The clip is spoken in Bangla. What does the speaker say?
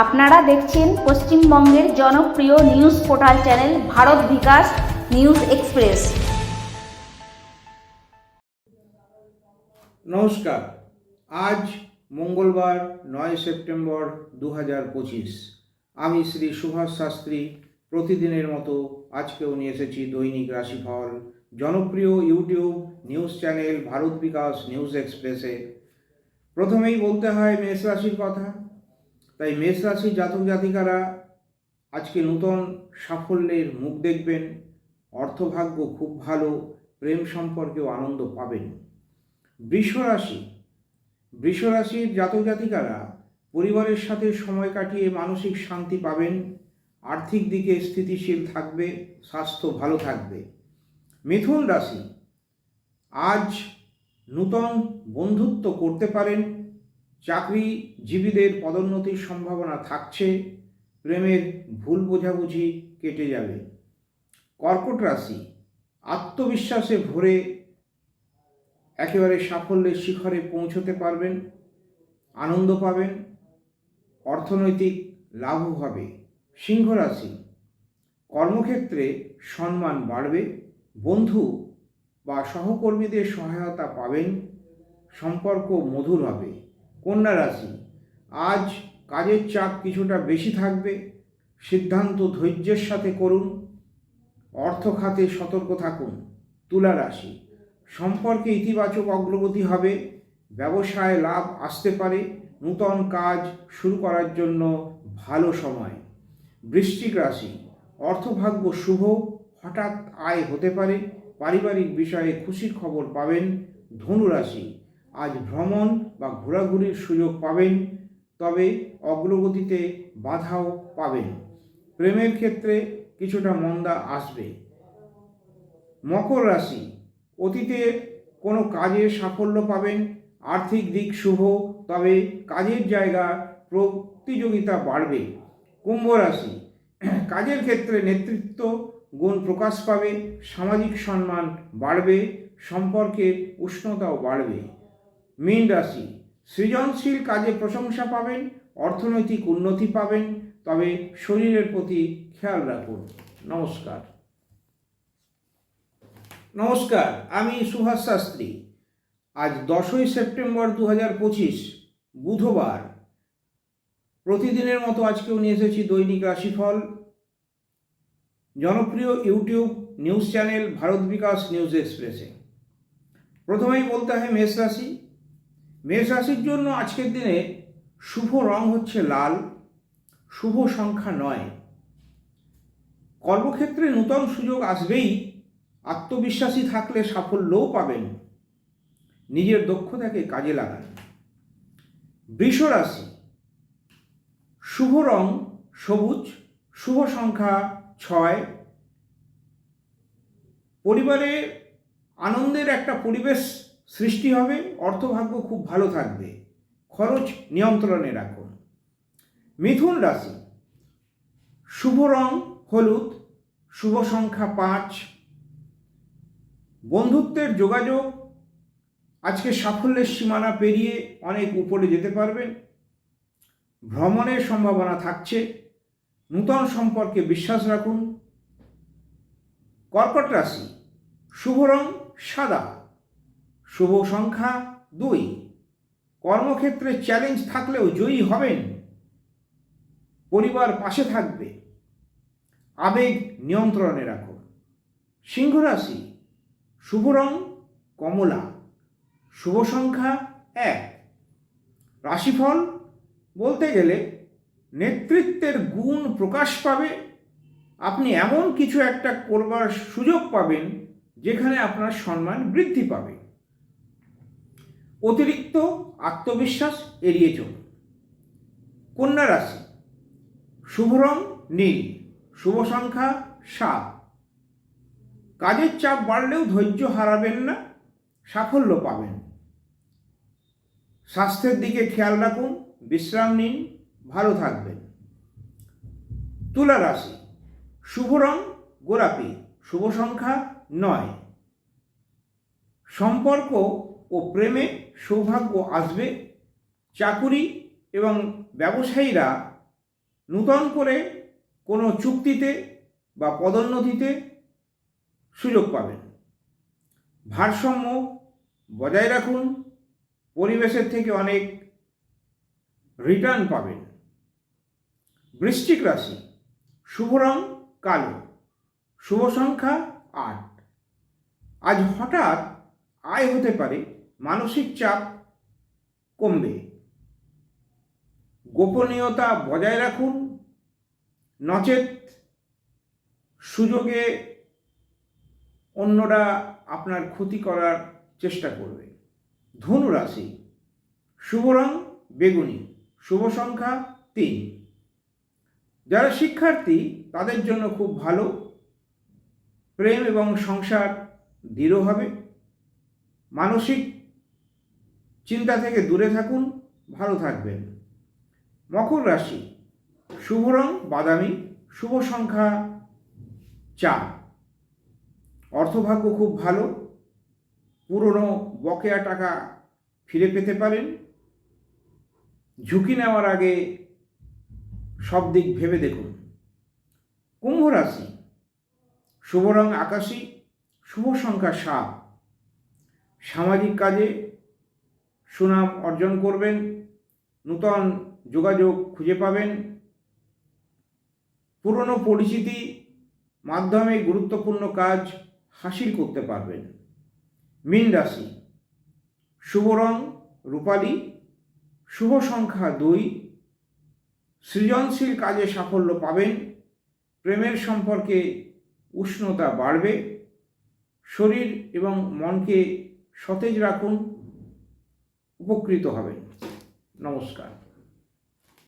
আপনারা দেখছেন পশ্চিমবঙ্গের জনপ্রিয় news portal channel Bharat Bikash news express. নমস্কার। আজ মঙ্গলবার নয় সেপ্টেম্বর দু হাজার পঁচিশ। আমি শ্রী সুভাষ শাস্ত্রী। প্রতিদিনের মতো আজকেও নিয়ে এসেছি দৈনিক রাশিফল। জনপ্রিয় YouTube news channel Bharat Bikash news এক্সপ্রেসে। প্রথমেই বলতে হয় মেষ রাশির কথা। তাই মেষ রাশির জাতক জাতিকারা আজকে নূতন সাফল্যের মুখ দেখবেন, অর্থভাগ্য খুব ভালো, প্রেম সম্পর্কেও আনন্দ পাবেন। বৃষ রাশি, বৃষ রাশির জাতক জাতিকারা পরিবারের সাথে সময় কাটিয়ে মানসিক শান্তি পাবেন, আর্থিক দিকে স্থিতিশীল থাকবে, স্বাস্থ্য ভালো থাকবে। মিথুন রাশি, আজ নূতন বন্ধুত্ব করতে পারেন চাকরিজীবীদের পদোন্নতির সম্ভাবনা থাকছে, প্রেমের ভুল বোঝাবুঝি কেটে যাবে। কর্কট রাশি আত্মবিশ্বাসে ভরে একেবারে সাফল্যের শিখরে পৌঁছতে পারবেন, আনন্দ পাবেন, অর্থনৈতিক লাভও হবে। সিংহ রাশি কর্মক্ষেত্রে সম্মান বাড়বে, বন্ধু বা সহকর্মীদের সহায়তা পাবেন, সম্পর্ক মধুর হবে। কন্যা রাশি, আজ কাজের চাপ কিছুটা বেশি থাকবে, সিদ্ধান্ত ধৈর্যের সাথে করুন, অর্থ খাতে সতর্ক থাকুন, তুলা রাশি, সম্পর্কে ইতিবাচক অগ্রগতি হবে, ব্যবসায় লাভ আসতে পারে, নূতন কাজ শুরু করার জন্য ভালো সময়, বৃশ্চিক রাশি, অর্থভাগ্য শুভ, হঠাৎ আয় হতে পারে, পারিবারিক বিষয়ে খুশির খবর পাবেন, ধনু রাশি, আজ ভ্রমণ বা ঘোরাঘুরির সুযোগ পাবেন, তবে অগ্রগতিতে বাধাও পাবেন। প্রেমের ক্ষেত্রে কিছুটা মন্দা আসবে। মকর রাশি, অতীতে কোনো কাজে সাফল্য পাবেন, আর্থিক দিক শুভ, তবে কাজের জায়গা প্রতিযোগিতা বাড়বে। কুম্ভ রাশি, কাজের ক্ষেত্রে নেতৃত্ব, গুণ প্রকাশ পাবে, সামাজিক সম্মান বাড়বে, সম্পর্কের উষ্ণতাও বাড়বে। মীন রাশি, সৃজনশীল কাজে প্রশংসা পাবেন, অর্থনৈতিক উন্নতি পাবেন, তবে শরীরের প্রতি খেয়াল রাখুন। নমস্কার। নমস্কার, আমি সুভাষ শাস্ত্রী। আজ দশই সেপ্টেম্বর দু হাজার পঁচিশ, বুধবার। প্রতিদিনের মতো আজকেও নিয়ে এসেছি দৈনিক রাশিফল। জনপ্রিয় YouTube news channel Bharat Bikash news এক্সপ্রেসে। প্রথমেই বলতে হয় মেষ রাশি। মেষ রাশির জন্য আজকের দিনে শুভ রং হচ্ছে লাল, শুভ সংখ্যা নয়। কর্মক্ষেত্রে নূতন সুযোগ আসবেই, আত্মবিশ্বাসী থাকলে সাফল্যও পাবেন। নিজের দক্ষতাকে কাজে লাগান। বৃষ রাশি, শুভ রং সবুজ, শুভ সংখ্যা ছয়। পরিবারে আনন্দের একটা পরিবেশ সৃষ্টি হবে, অর্থভাগ্য খুব ভালো থাকবে। খরচ নিয়ন্ত্রণে রাখুন। মিথুন রাশি, শুভ রং, হলুদ, শুভ সংখ্যা পাঁচ। বন্ধুত্বের যোগাযোগ, আজকে সাফল্যের সীমানা পেরিয়ে অনেক উপরে যেতে পারবেন। ভ্রমণের সম্ভাবনা থাকছে, নূতন সম্পর্কে বিশ্বাস রাখুন। কর্কট রাশি, শুভ রং সাদা। শুভ সংখ্যা দুই। কর্মক্ষেত্রে চ্যালেঞ্জ থাকলেও জয়ী হবেন। পরিবার পাশে থাকবে। আবেগ নিয়ন্ত্রণে রাখুন। সিংহ রাশি, শুভ রং কমলা। শুভ সংখ্যা এক। রাশিফল বলতে গেলে নেতৃত্বের গুণ প্রকাশ পাবে। আপনি এমন কিছু একটা করবার সুযোগ পাবেন, যেখানে আপনার সম্মান বৃদ্ধি পাবে। অতিরিক্ত আত্মবিশ্বাস এড়িয়ে চলুন কন্যা রাশি, শুভ রং নীল, শুভ সংখ্যা সাত। কাজের চাপ বাড়লেও ধৈর্য হারাবেন না, সাফল্য পাবেন। স্বাস্থ্যের দিকে খেয়াল রাখুন, বিশ্রাম নিন, ভালো থাকবেন। তুলা রাশি, শুভ রং গোলাপি, শুভ সংখ্যা নয়। সম্পর্ক ও প্রেমে সৌভাগ্য আসবে। চাকুরি এবং ব্যবসায়ীরা নূতন করে কোনো চুক্তিতে বা পদোন্নতিতে সুযোগ পাবেন। ভারসাম্য বজায় রাখুন, পরিবেশের থেকে অনেক রিটার্ন পাবেন। বৃশ্চিক রাশি, শুভ রং কালো, শুভ সংখ্যা আট। আজ হঠাৎ আয় হতে পারে মানসিক চাপ কমবে। গোপনীয়তা বজায় রাখুন। নচেত সুযোগে অন্যরা আপনার ক্ষতি করার চেষ্টা করবে। ধনু রাশি শুভ রং, বেগুনি, শুভ সংখ্যা তিন। যারা শিক্ষার্থী, তাদের জন্য খুব ভালো। প্রেম এবং সংসার দৃঢ় হবে। মানসিক চিন্তা থেকে দূরে থাকুন, ভালো থাকবেন। মকর রাশি, শুভ রং, বাদামি, শুভ সংখ্যা চার। অর্থভাগ্য খুব ভালো, পুরনো বকেয়া টাকা ফিরে পেতে পারেন। ঝুঁকি নেওয়ার আগে সব দিক ভেবে দেখুন। কুম্ভ রাশি, শুভ রং আকাশী, শুভ সংখ্যা সাত। সামাজিক কাজে সুনাম অর্জন করবেন, নূতন যোগাযোগ খুঁজে পাবেন। পুরনো পরিচিতি মাধ্যমে গুরুত্বপূর্ণ কাজ হাসিল করতে পারবেন। মীন রাশি, শুভ রং, রূপালি, শুভ সংখ্যা দুই, সৃজনশীল কাজে সাফল্য পাবেন, প্রেমের সম্পর্কে উষ্ণতা বাড়বে, শরীর এবং মনকে সতেজ রাখুন উপকৃত হবে নমস্কার।